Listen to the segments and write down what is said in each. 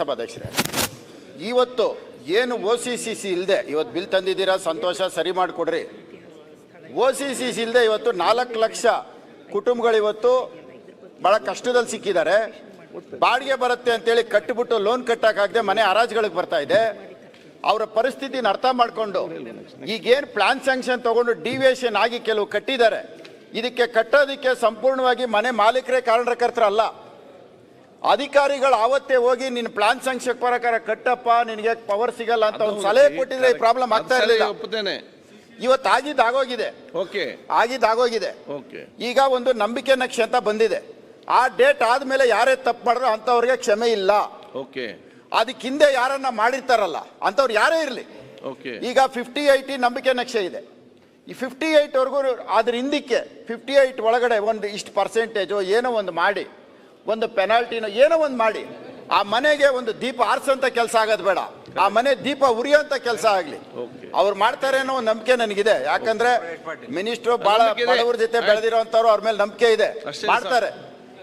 ಸಭಾಧ್ಯಕ್ಷರೇ ಇವತ್ತು ಏನು ಒ ಸಿ ಸಿ ಸಿ ಇಲ್ಲದೆ ಇವತ್ತು ಬಿಲ್ ತಂದಿದ್ದೀರಾ? ಸಂತೋಷ, ಸರಿ ಮಾಡಿಕೊಡ್ರಿ. ಒ ಸಿ ಸಿ ಸಿ ಇಲ್ಲದೆ ಇವತ್ತು ನಾಲ್ಕು ಲಕ್ಷ ಕುಟುಂಬಗಳು ಇವತ್ತು ಭಾಳ ಕಷ್ಟದಲ್ಲಿ ಸಿಕ್ಕಿದ್ದಾರೆ. ಬಾಡಿಗೆ ಬರುತ್ತೆ ಅಂತೇಳಿ ಕಟ್ಟಿಬಿಟ್ಟು ಲೋನ್ ಕಟ್ಟಕ್ಕಾಗದೆ ಮನೆ ಹರಾಜುಗಳಿಗೆ ಬರ್ತಾ ಇದೆ. ಅವರ ಪರಿಸ್ಥಿತಿನ ಅರ್ಥ ಮಾಡಿಕೊಂಡು ಈಗೇನು ಪ್ಲಾನ್ ಸ್ಯಾಂಕ್ಷನ್ ತಗೊಂಡು ಡಿವಿಯೇಷನ್ ಆಗಿ ಕೆಲವು ಕಟ್ಟಿದ್ದಾರೆ. ಇದಕ್ಕೆ ಕಟ್ಟೋದಕ್ಕೆ ಸಂಪೂರ್ಣವಾಗಿ ಮನೆ ಮಾಲೀಕರೇ ಕಾರಣಕರ್ತರಲ್ಲ ಅಧಿಕಾರಿಗಳು ಆವತ್ತೇ ಹೋಗಿ ನಿನ್ನ ಪ್ಲಾನ್ ಸಂಕ್ಷಕ್ ಪ್ರಕಾರ ಕಟ್ಟಪ್ಪ ನಿನಗೆ ಪವರ್ ಸಿಗಲ್ಲ ಅಂತ ಒಂದು ಸಲಹೆ ಕೊಟ್ಟಿದ್ರೆ ಈ ಪ್ರಾಬ್ಲಮ್ ಆಗ್ತಾ ಇರಲಿಲ್ಲ. ಒಪ್ಪುತ್ತೇನೆ. ಇವತ್ತು ಆಗಿದ್ದು ಆಗೋಗಿದೆ. ಓಕೆ. ಆಗಿದ್ದು ಆಗೋಗಿದೆ. ಓಕೆ. ಈಗ ಒಂದು ನಂಬಿಕೆ ನಕ್ಷೆ ಅಂತ ಬಂದಿದೆ. ಆ ಡೇಟ್ ಆದ್ಮೇಲೆ ಯಾರೇ ತಪ್ಪು ಮಾಡಿದ್ರು ಅಂಥವ್ರಿಗೆ ಕ್ಷಮೆ ಇಲ್ಲ. ಓಕೆ. ಅದಕ್ಕೆ ಹಿಂದೆ ಯಾರನ್ನ ಮಾಡಿರ್ತಾರಲ್ಲ ಅಂಥವ್ರು ಯಾರೇ ಇರಲಿ. ಓಕೆ. ಈಗ ಫಿಫ್ಟಿ ಏಯ್ಟಿ ನಂಬಿಕೆ ನಕ್ಷೆ ಇದೆ. ಈ ಫಿಫ್ಟಿ ಏಯ್ಟ್ವರೆಗೂ ಅದ್ರ ಹಿಂದಕ್ಕೆ ಫಿಫ್ಟಿ ಏಯ್ಟ್ ಒಳಗಡೆ ಒಂದು ಇಷ್ಟು ಪರ್ಸೆಂಟೇಜು ಏನೋ ಒಂದು ಮಾಡಿ. ಒಂದು ಪೆನಾಲ್ಟಿನೋ ಏನೋ ಒಂದು ಮಾಡಿ. ಆ ಮನೆಗೆ ಒಂದು ದೀಪ ಆರಿಸೋಂಥ ಕೆಲಸ ಆಗೋದು ಬೇಡ. ಆ ಮನೆ ದೀಪ ಉರಿಯೋಂಥ ಕೆಲಸ ಆಗಲಿ. ಅವ್ರು ಮಾಡ್ತಾರೆ ಅನ್ನೋ ಒಂದು ನಂಬಿಕೆ ನನಗಿದೆ. ಯಾಕಂದ್ರೆ ಮಿನಿಸ್ಟ್ರು ಇದೆ. ಬಡವ್ರ ಜೊತೆ ಬೆಳೆದಿರೋಂಥವ್ರು ಅವ್ರ ಮೇಲೆ ನಂಬಿಕೆ ಇದೆ. ಮಾಡ್ತಾರೆ.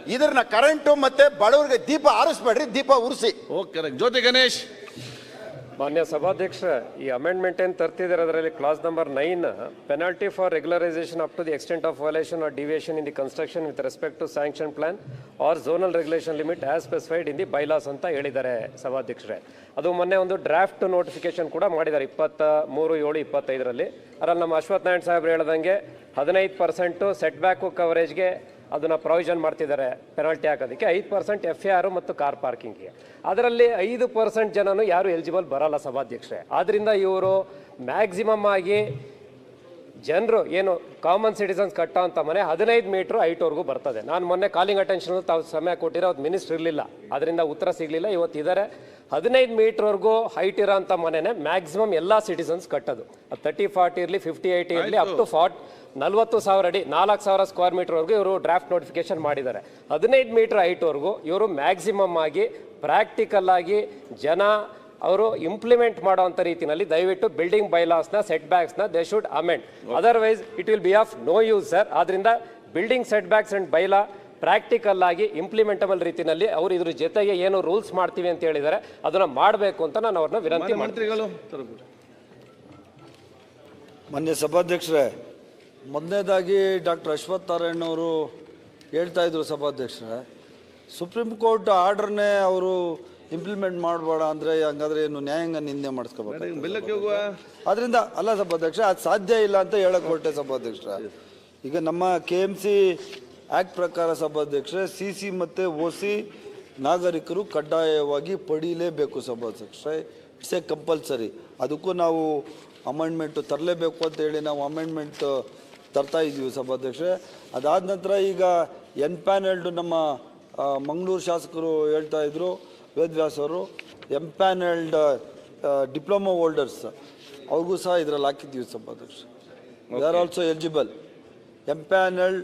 ಇದ್ರನ್ನ ಕರೆಂಟು ಮತ್ತೆ ಬಡವ್ರಿಗೆ ದೀಪ ಆರಿಸ್ಬೇಡ್ರಿ ದೀಪ ಉರಿಸಿ. ಓಕೆ ಜ್ಯೋತಿ ಗಣೇಶ್. ಮಾನ್ಯ ಸಭಾಧ್ಯಕ್ಷ, ಈ ಅಮೆಂಡ್ಮೆಂಟ್ ಏನು ತರ್ತಿದ್ದಾರೆ ಅದರಲ್ಲಿ clause number nine penalty for regularisation up to the extent of violation or deviation in the construction with respect to sanction plan or zonal regulation limit as specified in the bylaws ಅಂತ ಹೇಳಿದ್ದಾರೆ ಸಭಾಧ್ಯಕ್ಷರೇ. ಅದು ಮೊನ್ನೆ ಒಂದು draft notification ಕೂಡ ಮಾಡಿದ್ದಾರೆ ಇಪ್ಪತ್ತ ಮೂರು ಏಳು, ಇಪ್ಪತ್ತೈದರಲ್ಲಿ. ಅದರಲ್ಲಿ ನಮ್ಮ ಅಶ್ವಥ್ ನಾರಾಯಣ್ ಸಾಹೇಬ್ರು ಹೇಳ್ದಂಗೆ ಹದಿನೈದು ಪರ್ಸೆಂಟು ಸೆಟ್ ಬ್ಯಾಕು ಕವರೇಜ್ಗೆ ಅದನ್ನ ಪ್ರಾವಿಷನ್ ಮಾಡ್ತಿದ್ದಾರೆ ಪೆನಾಲ್ಟಿ ಹಾಕೋದಕ್ಕೆ ಐದು ಪರ್ಸೆಂಟ್ ಎಫ್ ಎ ಆರು ಮತ್ತು ಕಾರ್ ಪಾರ್ಕಿಂಗ್ಗೆ ಅದರಲ್ಲಿ ಐದು ಪರ್ಸೆಂಟ್ ಜನನು ಯಾರು ಎಲಿಜಿಬಲ್ ಬರಲ್ಲ ಸಭಾಧ್ಯಕ್ಷರೇ. ಆದ್ದರಿಂದ ಇವರು ಮ್ಯಾಕ್ಸಿಮಮ್ ಆಗಿ ಜನರು ಏನು ಕಾಮನ್ ಸಿಟಿಸನ್ಸ್ ಕಟ್ಟೋ ಅಂತ ಮನೆ ಹದಿನೈದು ಮೀಟ್ರ್ ಹೈಟ್ವರೆಗೂ ಬರ್ತದೆ. ನಾನು ಮೊನ್ನೆ ಕಾಲಿಂಗ್ ಅಟೆನ್ಷನ್ ತಾವು ಸಮಯ ಕೊಟ್ಟಿರೋ ಅವತ್ತು ಮಿನಿಸ್ಟರ್ ಇರಲಿಲ್ಲ. ಅದರಿಂದ ಉತ್ತರ ಸಿಗಲಿಲ್ಲ. ಇವತ್ತು ಇದ್ದಾರೆ ಹದಿನೈದು ಮೀಟ್ರ್ವರೆಗೂ ಹೈಟ್ ಇರೋ ಅಂಥ ಮನೆನೇ ಮ್ಯಾಕ್ಸಿಮಮ್ ಎಲ್ಲ ಸಿಟಿಸನ್ಸ್ ಕಟ್ಟೋದು. ತರ್ಟಿ ಫಾರ್ಟಿ ಇರಲಿ ಫಿಫ್ಟಿ ಏಯ್ಟಿ ಇರಲಿ ಅಪ್ ಟು ಫಾರ್ಟ್ ನಲ್ವತ್ತು ಸಾವಿರ ಅಡಿ ನಾಲ್ಕು ಸಾವಿರ ಸ್ಕ್ವೇರ್ ಮೀಟ್ರ್ವರೆಗೂ ಇವರು ಡ್ರಾಫ್ಟ್ ನೋಟಿಫಿಕೇಶನ್ ಮಾಡಿದ್ದಾರೆ. ಹದಿನೈದು ಮೀಟ್ರ್ ಹೈಟ್ವರೆಗೂ ಇವರು ಮ್ಯಾಕ್ಸಿಮಮ್ ಆಗಿ ಪ್ರಾಕ್ಟಿಕಲ್ ಆಗಿ ಜನ ಅವರು ಇಂಪ್ಲಿಮೆಂಟ್ ಮಾಡುವಂಥ ರೀತಿಯಲ್ಲಿ ದಯವಿಟ್ಟು ಬಿಲ್ಡಿಂಗ್ ಬೈಲಾಸ್ನ ಸೆಟ್ ಬ್ಯಾಕ್ಸ್ನ they should amend otherwise it will be of no use sir ಆದ್ರಿಂದ building setbacks and bylaw practical ಆಗಿ ಇಂಪ್ಲಿಮೆಂಟಬಲ್ ರೀತಿಯಲ್ಲಿ ಅವರು ಇದ್ರ ಜೊತೆಗೆ ಏನು ರೂಲ್ಸ್ ಮಾಡ್ತೀವಿ ಅಂತ ಹೇಳಿದ್ದಾರೆ ಅದನ್ನ ಮಾಡಬೇಕು ಅಂತ ನಾನು ಅವ್ರನ್ನ ವಿನಂತಿ ಮಂತ್ರಿಗಳು. ಮಾನ್ಯ ಸಭಾಧ್ಯಕ್ಷರೇ ಮೊದಲನೇದಾಗಿ ಡಾಕ್ಟರ್ ಅಶ್ವಥ್ ನಾರಾಯಣ್ ಅವರು ಹೇಳ್ತಾ ಇದ್ರು ಸಭಾಧ್ಯಕ್ಷರೇ ಸುಪ್ರೀಂ ಕೋರ್ಟ್ ಆರ್ಡರ್ನೇ ಅವರು ಇಂಪ್ಲಿಮೆಂಟ್ ಮಾಡಬೇಡ ಅಂದರೆ ಹಂಗಾದ್ರೆ ಏನು ನ್ಯಾಯಾಂಗ ನಿಂದೆ ಮಾಡಿಸ್ಕೋಬೇಕು ಮೇಡಮ್, ಬೆಲ್ಲಕ್ಕೆ ಹೋಗುವ? ಅದರಿಂದ ಅಲ್ಲ ಸಭಾಧ್ಯಕ್ಷ ಅದು ಸಾಧ್ಯ ಇಲ್ಲ ಅಂತ ಹೇಳಕ್ ಹೊರಟೆ ಸಭಾಧ್ಯಕ್ಷ ಈಗ ನಮ್ಮ ಕೆ ಎಂ ಸಿ ಆ್ಯಕ್ಟ್ ಪ್ರಕಾರ ಸಭಾಧ್ಯಕ್ಷ ಸಿ ಸಿ ಮತ್ತು ಒ ಸಿ ನಾಗರಿಕರು ಕಡ್ಡಾಯವಾಗಿ ಪಡೀಲೇಬೇಕು ಸಭಾಧ್ಯಕ್ಷ ಇಟ್ಸ್ ಎ ಕಂಪಲ್ಸರಿ ಅದಕ್ಕೂ ನಾವು ಅಮೆಂಡ್ಮೆಂಟು ತರಲೇಬೇಕು ಅಂತ ಹೇಳಿ ನಾವು ಅಮೆಂಡ್ಮೆಂಟ್ ತರ್ತಾ ಇದ್ದೀವಿ ಸಭಾಧ್ಯಕ್ಷರೇ. ಅದಾದ ನಂತರ ಈಗ ಎನ್ ಪ್ಯಾನೆಲ್ಡು ನಮ್ಮ ಮಂಗಳೂರು ಶಾಸಕರು ಹೇಳ್ತಾ ಇದ್ರು ವೇದವ್ಯಾಸ್ ಅವರು ಎಂಪ್ಯಾನಲ್ಡ್ ಡಿಪ್ಲೊಮಾ ಹೋಲ್ಡರ್ಸ್ ಅವ್ರಿಗೂ ಸಹ ಇದರಲ್ಲಿ ಹಾಕಿದ್ದೀವಿ ಸಭಾಧ್ಯಕ್ಷ they are also eligible empanelled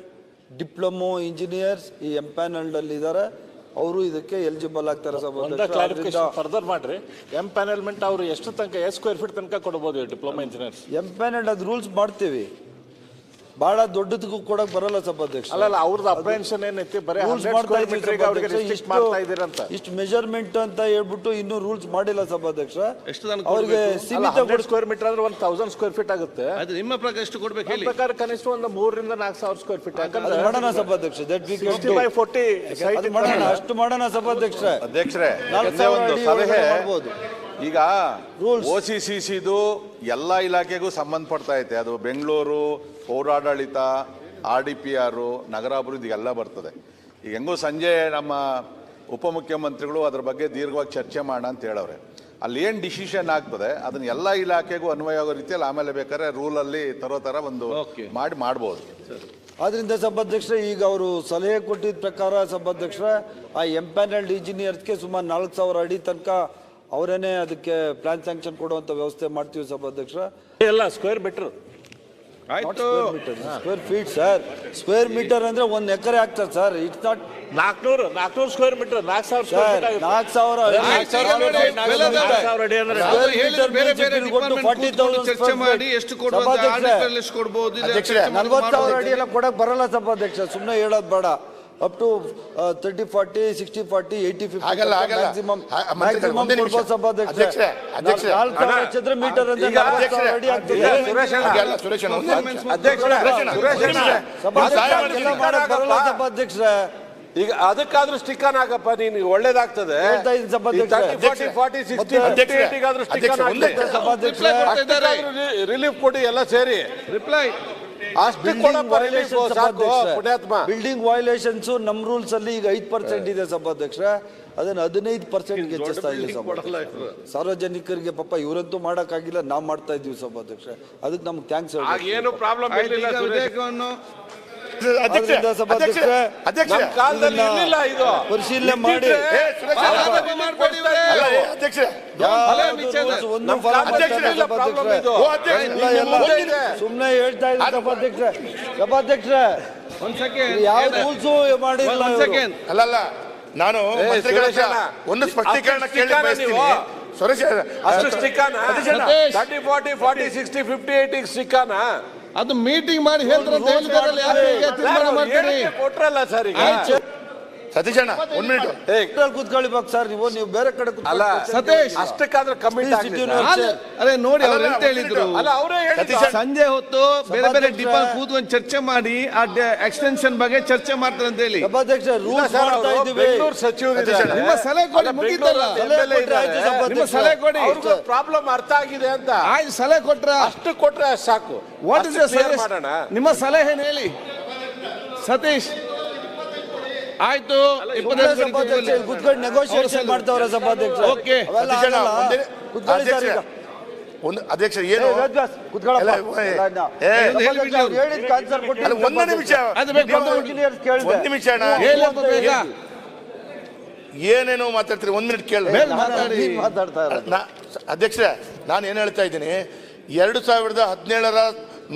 diploma engineers ಈ ಎಂಪ್ಯಾನಲ್ಡಲ್ಲಿ ಇದ್ದಾರೆ ಅವರು ಇದಕ್ಕೆ ಎಲಿಜಿಬಲ್ ಆಗ್ತಾರೆ ಸಭಾಧ್ಯಕ್ಷ ಫರ್ದರ್ ಮಾಡ್ರಿ. ಎಂ ಪ್ಯಾನಲ್ಮೆಂಟ್ ಅವ್ರು ಎಷ್ಟು ತನಕ ಎಷ್ಟು ಸ್ಕ್ವೇರ್ ಫೀಟ್ ತನಕ ಕೊಡ್ಬೋದು ಡಿಪ್ಲೊಮಾ ಇಂಜಿನಿಯರ್ಸ್ ಎಂಪ್ಯಾನೆಲ್ಡ್ ಅದು ರೂಲ್ಸ್ ಮಾಡ್ತೀವಿ. ಬಹಳ ದೊಡ್ಡದಕ್ಕೂ ಕೊಡಕ್ ಬರಲ್ಲ ಸಭಾಧ್ಯಕ್ಷ ಅಲ್ಲ ಅವ್ರದ್ದು ಅಪ್ರೆನ್ಷನ್ ಏನೈತಿ? ಬರೀ ರೂಲ್ಸ್ ಮಾಡ್ತಾ ಇದ್ದೀವಿ ಇಷ್ಟು ಮೆಜರ್ಮೆಂಟ್ ಅಂತ ಹೇಳ್ಬಿಟ್ಟು ಇನ್ನೂ ರೂಲ್ಸ್ ಮಾಡಿಲ್ಲ ಸಭಾಧ್ಯಕ್ಷ ಅವ್ರಿಗೆ ಸೀಮಿತ ಸ್ಕ್ವೇರ್ ಮೀಟರ್ ಅಂದ್ರೆ ಒಂದು ತೌಸಂಡ್ ಸ್ಕ್ವೇರ್ ಫೀಟ್ ಆಗುತ್ತೆ. ಅದು ನಿಮ್ಮ ಪ್ರಕಾರ ಎಷ್ಟು ಕೊಡ್ಬೇಕು ಹೇಳಿ? ಪ್ರಕಾರ ಕನಿಷ್ಠ ಒಂದು ಮೂರರಿಂದ ನಾಲ್ಕು ಸಾವಿರ ಸ್ಕ್ವೇರ್ ಫೀಟ್ ಮಾಡೋಣ ಸಭಾಧ್ಯಕ್ಷ ದಟ್ ವಿ ಬೈ ಮಾಡೋಣ ಅಷ್ಟು ಮಾಡೋಣ ಸಭಾಧ್ಯಕ್ಷ ಅಧ್ಯಕ್ಷರೇ ನಾಲ್ಕು ಒಂದೇ ಸಲಹೆ. ಈಗ. ಓ ಸಿ ಸಿ ಸಿದು ಎಲ್ಲ ಇಲಾಖೆಗೂ ಸಂಬಂಧಪಡ್ತಾ ಐತೆ. ಅದು ಬೆಂಗಳೂರು ಪೌರಾಡಳಿತ ಆರ್ ಡಿ ಪಿ ಆರು ನಗರಾಭಿವೃದ್ಧಿ ಎಲ್ಲ ಬರ್ತದೆ. ಈಗ ಹೆಂಗೋ ಸಂಜೆ ನಮ್ಮ ಉಪಮುಖ್ಯಮಂತ್ರಿಗಳು ಅದ್ರ ಬಗ್ಗೆ ದೀರ್ಘವಾಗಿ ಚರ್ಚೆ ಮಾಡೋಣ ಅಂತ ಹೇಳವ್ರೆ. ಅಲ್ಲಿ ಏನು ಡಿಸಿಷನ್ ಆಗ್ತದೆ ಅದನ್ನ ಎಲ್ಲ ಇಲಾಖೆಗೂ ಅನ್ವಯ ಆಗೋ ರೀತಿಯಲ್ಲಿ ಆಮೇಲೆ ಬೇಕಾದ್ರೆ ರೂಲಲ್ಲಿ ತರೋ ಥರ ಒಂದು Okay. ಮಾಡಿ ಮಾಡ್ಬೋದು. ಆದ್ರಿಂದ ಸಭಾಧ್ಯಕ್ಷರೇ ಈಗ ಅವರು ಸಲಹೆ ಕೊಟ್ಟಿದ್ದ ಪ್ರಕಾರ ಸಭಾಧ್ಯಕ್ಷರೇ ಆ ಎಂಪ್ಯಾನಲ್ಡ್ ಇಂಜಿನಿಯರ್ಸ್ಗೆ ಸುಮಾರು ನಾಲ್ಕು ಸಾವಿರ ಅಡಿ ತನಕ ಅವರೇನೆ ಅದಕ್ಕೆ ಪ್ಲಾನ್ ಸ್ಯಾಂಕ್ಷನ್ ಕೊಡುವಂತ ವ್ಯವಸ್ಥೆ ಮಾಡ್ತೀವಿ ಸಭಾಧ್ಯಕ್ಷ ಎಲ್ಲ ಸ್ಕ್ವೇರ್ ಮೀಟರ್ ಆಯ್ತು. Square feet sir square metre ಅಂದ್ರೆ ಒಂದ್ ಎಕರೆ ಆಗ್ತದೆ ಸರ್ ಇಟ್ಸ್ ನಾಟ್ ನಾಲ್ಕುನೂರು ನಾಲ್ಕುನೂರು ಸ್ಕ್ವೇರ್ ಮೀಟರ್ ನಾಲ್ಕು ಸಾವಿರ ಸ್ಕ್ವೇರ್ ಸರ್ ಆಗುತ್ತೆ. ನಾಲ್ಕು ಸಾವಿರ ಬೇರೆ ಬೇರೆ if you go 40,000 ಚರ್ಚೆ ಮಾಡಿ ಎಷ್ಟು ಆಡಳಿತದಲ್ಲಿ ಎಷ್ಟು ಕೊಡ್ಬೋದು ನಲ್ವತ್ತು ಸಾವಿರ. ಅಡಿ ಎಲ್ಲ ಕೊಡಕ್ ಬರಲ್ಲ ಸಭಾಧ್ಯಕ್ಷ ಸುಮ್ಮನೆ ಹೇಳೋದು ಬೇಡ. Up to thirty forty sixty forty eighty fifty ಆಗಲ್ಲ, ಆಗಲ್ಲ. ಮ್ಯಾಕ್ಸಿಮಮ್ ಆ, ಮಂತ್ರಿಗಳೇ, ಒಂದೇ ನಿಮಿಷ. ಅಧ್ಯಕ್ಷರೇ, ಅಧ್ಯಕ್ಷರೇ. ನಾಲ್ಕು ಮೀಟರ್ ಅಂತ ಈಗ ನಾಲ್ಕು ಸಾವಿರ ಅಧ್ಯಕ್ಷರೇ, ಅಡಿ ಆಗ್ತದೆ ಈಗ ಸುರೇಶ್ ಅಣ್ಣ, ಹಾಗೆಲ್ಲ ಸುರೇಶ್ ಅಣ್ಣ, ಒಂದು ನಿಮಿಷ. ಅಧ್ಯಕ್ಷರೇ, ಸುರೇಶ್ ಅಣ್ಣ, ಸುರೇಶ್ ಅಣ್ಣ. ಸಭಾಧ್ಯಕ್ಷ ಸಹಾಯ ಹಂಗೆಲ್ಲ ಮಾಡ್ತೀನಿ. ಮಾಡಕ್ ಬರಲ್ಲ ಸಭಾಧ್ಯಕ್ಷರೇ ಈಗ ಅದಕ್ಕಾದ್ರೂ ಸ್ಟಿಕ್ಕನ್ ಆಗಪ್ಪ ನೀನು ಒಳ್ಳೇದಾಗ್ತದೆ ಹೇಳ್ತಾ ಇದ್ದೀನಿ. ಫಾರ್ಟಿ ಫಾರ್ಟಿ ಸಿಕ್ಸ್ಟಿ ಒಂದೇ. ರಿಲೀಫ್ ಕೊಡಿ ಎಲ್ಲ ಸೇರಿ ರಿಪ್ಲೈ ಪುಣ್ಯಾತ್ಮ. ಬಿಲ್ಡಿಂಗ್ ವೈಲೇಷನ್ಸ್ ನಮ್ ರೂಲ್ಸ್ ಅಲ್ಲಿ ಈಗ ಐದು ಪರ್ಸೆಂಟ್ ಇದೆ ಸಭಾಧ್ಯಕ್ಷ. ಅದನ್ನ ಹದಿನೈದು ಪರ್ಸೆಂಟ್ ಹೆಚ್ಚಿಸ್ತಾ ಇದೆ ಸಾರ್ವಜನಿಕರಿಗೆ ಪಾಪ ಇವರಂತೂ ಮಾಡಕ್ಕಾಗಿಲ್ಲ ನಾವ್ ಮಾಡ್ತಾ ಇದೀವಿ ಸಭಾಧ್ಯಕ್ಷ. ಅದಕ್ಕೆ ನಮ್ಗೆ ಥ್ಯಾಂಕ್ಸ್ ಆಗ ಏನು ಪ್ರಾಬ್ಲಮ್ ಇರಲಿಲ್ಲ ಅಧ್ಯಕ್ಷರೇ, ಅಧ್ಯಕ್ಷರೇ, ನಮ್ಮ ಕಾಲದಲ್ಲಿ ಇರ್ಲಿಲ್ಲ ಇದು. ಪರಿಶೀಲನೆ ಮಾಡಿ. ಸುಮ್ನೆ ಹೇಳ್ತಾ ಇದ್ದಾರೆ ಸಭಾಧ್ಯಕ್ಷರೇ ಯಾವ ರೂಲ್ಸ್ ಮಾಡಿಲ್ಲ ಅಲ್ಲಲ್ಲ ನಾನು ಒಂದು ಸ್ಪಷ್ಟೀಕರಣ ಅಷ್ಟು ಕೇಳಿ ಸ್ಟಿಕ್ಕನ ಬಯಸ್ತೀನಿ? ಸುರೇಶ್ ಅಷ್ಟು ಸ್ಟಿಕ್ಕಾನ. Thirty forty forty sixty fifty eighty ಸ್ಟಿಕ್ಕನ ಅದು ಮೀಟಿಂಗ್ ಮಾಡಿ ಹೇಳ್ತಾರೆ ಹೇಳಿದಾರಲ್ಲ ಯಾಕೆ ಹೀಗೆ ತೀರ್ಮಾನ ಮಾಡ್ತೀರಿ? ಕೊಟ್ರಲ್ಲ ಸರ್ ಈಗ. ಸತೀಶ್ ಅಣ್ಣ ಒಂದ್ ಮಿನಿಟ್ ಕೂತ್ಕೊಳ್ಳಿ ಬಾಕ್ ಸರ್ ನೀವು ನೀವು ಬೇರೆ ಕಡೆ ಕೂತ್ಕೊಳ್ಳಿ. ಅಲ್ಲ ಸತೀಶ್. ಅಷ್ಟಕ್ಕಾದ್ರೂ ಕಮಿಟಿ ಅರೆ ನೋಡಿ ಅವ್ರು ಎಂತ ಹೇಳಿದ್ರು. ಅಲ್ಲ ಅವರೇ ಸಂಜೆ ಹೊತ್ತು ಬೇರೆ ಬೇರೆ. ಡಿಪಾರ್ಟ್ ಕೂತ್ಕೊಂಡು ಚರ್ಚೆ ಮಾಡಿ ಆ ಎಕ್ಸ್ಟೆನ್ಷನ್ ಬಗ್ಗೆ ಚರ್ಚೆ ಮಾಡ್ತಾರೆ ಅಂತ ಹೇಳಿ. ಸಭಾಧ್ಯಕ್ಷ ರೂಲ್ಸ್ ಮಾಡ್ತಾ ಇದೀವಿ ಬೆಂಗಳೂರು ಸಚಿವರು ನಿಮ್ಮ ಸಲಹೆ ಕೊಡಿ ಮುಗಿತಲ್ಲ. ನಿಮ್ಮ ಸಲಹೆ ಕೊಡಿ. ಅವ್ರಿಗೂ ಪ್ರಾಬ್ಲಮ್ ಅರ್ಥ ಆಗಿದೆ ಅಂತ. ಆಯ್ತು ಸಲಹೆ ಕೊಟ್ರೆ. ಅಷ್ಟು ಕೊಟ್ರೆ ಅಷ್ಟ್ ಸಾಕು ವಾಟ್ ಇಸ್ ನಿಮ್ಮ ಸಲಹೆ ಏನು ಹೇಳಿ? ಸತೀಶ್ ಆಯ್ತು. ಗಂಟೆ ನೆಗೋಷಿಯೇಷನ್ ಮಾಡ್ತಾವ್ರೆ ಸಭಾಧ್ಯಕ್ಷ ಆಗಲ್ಲ. ಒಂದೇ- ಅಧ್ಯಕ್ಷ ಏನು? ಒಂದು ನಿಮಿಷ. ಒಂದು ನಿಮಿಷ ಏನೇನೋ ಮಾತಾಡ್ತೀರಿ ಒಂದ್ ಮಿನಿಟ್ ಕೇಳಿ ಅಧ್ಯಕ್ಷ ನಾನು ಏನು ಹೇಳ್ತಾ ಇದ್ದೀನಿ ಎರಡು ಸಾವಿರದ ಹದಿನೇಳರ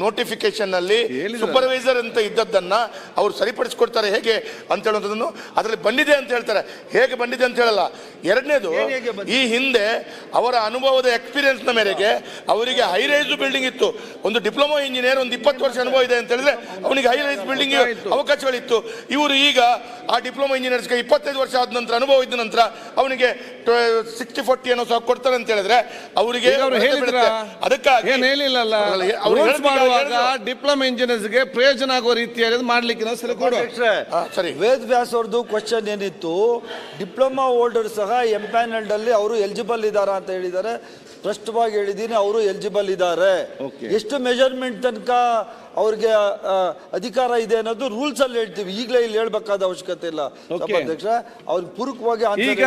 ನೋಟಿಫಿಕೇಶನ್ನಲ್ಲಿ ಸೂಪರ್ವೈಸರ್ ಅಂತ ಇದ್ದದ್ದನ್ನ ಅವ್ರು ಸರಿಪಡಿಸ್ಕೊಡ್ತಾರೆ ಹೇಗೆ ಅಂತ ಹೇಳುವಂಥದ್ದನ್ನು ಅದರಲ್ಲಿ ಬಂದಿದೆ ಅಂತ ಹೇಳ್ತಾರೆ. ಹೇಗೆ ಬಂದಿದೆ ಅಂತ ಹೇಳಲ್ಲ. ಎರಡನೇದು ಈ ಹಿಂದೆ ಅವರ ಅನುಭವದ ಎಕ್ಸ್ಪೀರಿಯನ್ಸ್ನ ಮೇರೆಗೆ ಅವರಿಗೆ ಹೈ ರೈಸ್ ಬಿಲ್ಡಿಂಗ್ ಇತ್ತು. ಒಂದು ಡಿಪ್ಲೊಮಾ ಇಂಜಿನಿಯರ್ ಒಂದು ಇಪ್ಪತ್ತು ವರ್ಷ ಅನುಭವ ಇದೆ ಅಂತ ಹೇಳಿದ್ರೆ ಅವನಿಗೆ ಹೈ ರೈಸ್ ಬಿಲ್ಡಿಂಗ್ ಅವಕಾಶಗಳಿತ್ತು. ಇವರು ಈಗ ಆ ಡಿಪ್ಲೊಮಾ ಇಂಜಿನಿಯರ್ಸ್ಗೆ ಇಪ್ಪತ್ತೈದು ವರ್ಷ ಆದ ನಂತರ ಅನುಭವ ಇದ್ದ ನಂತರ ಅವನಿಗೆ ಸಿಕ್ಸ್ಟಿ ಫೋರ್ಟಿ ಅನ್ನೋ ಸಹ ಕೊಡ್ತಾರೆ ಅಂತ ಹೇಳಿದ್ರೆ ಅವರಿಗೆ. ಅದಕ್ಕಾಗಿ ಮಾಡುವಾಗ. ಡಿಪ್ಲೊಮಾ ಇಂಜಿನಿಯರ್ಸ್ಗೆ ಪ್ರಯೋಜನ ಆಗೋ ರೀತಿಯಲ್ಲಿ ಮಾಡ್ಲಿಕ್ಕೆ ನಾವು ಸಲ ಕೊಡು. ಸರಿ. ವೇದ ವ್ಯಾಸ್ ಅವ್ರದ್ದು ಕ್ವಶನ್ ಏನಿತ್ತು? ಡಿಪ್ಲೊಮಾ ಹೋಲ್ಡರ್ ಸಹ ಎಂಪ್ಯಾನಲ್ಡ್ ಅಲ್ಲಿ ಅವರು ಎಲಿಜಿಬಲ್ ಇದಾರಾ ಅಂತ ಹೇಳಿದ್ದಾರೆ. ಸ್ಪಷ್ಟವಾಗಿ ಹೇಳಿದ್ದೀನಿ ಅವರು ಎಲಿಜಿಬಲ್ ಇದ್ದಾರೆ. ಎಷ್ಟು ಮೆಜರ್ಮೆಂಟ್ ತನಕ ಅವ್ರಿಗೆ ಅಧಿಕಾರ ಇದೆ ಅನ್ನೋದು ರೂಲ್ಸ್ ಅಲ್ಲಿ ಹೇಳ್ತೀವಿ. ಈಗಲೇ ಇಲ್ಲಿ ಹೇಳ್ಬೇಕಾದ ಅವಶ್ಯಕತೆ ಇಲ್ಲ. ಅಧ್ಯಕ್ಷ ಅವ್ರಿಗೆ ಪೂರಕವಾಗಿ ಈಗ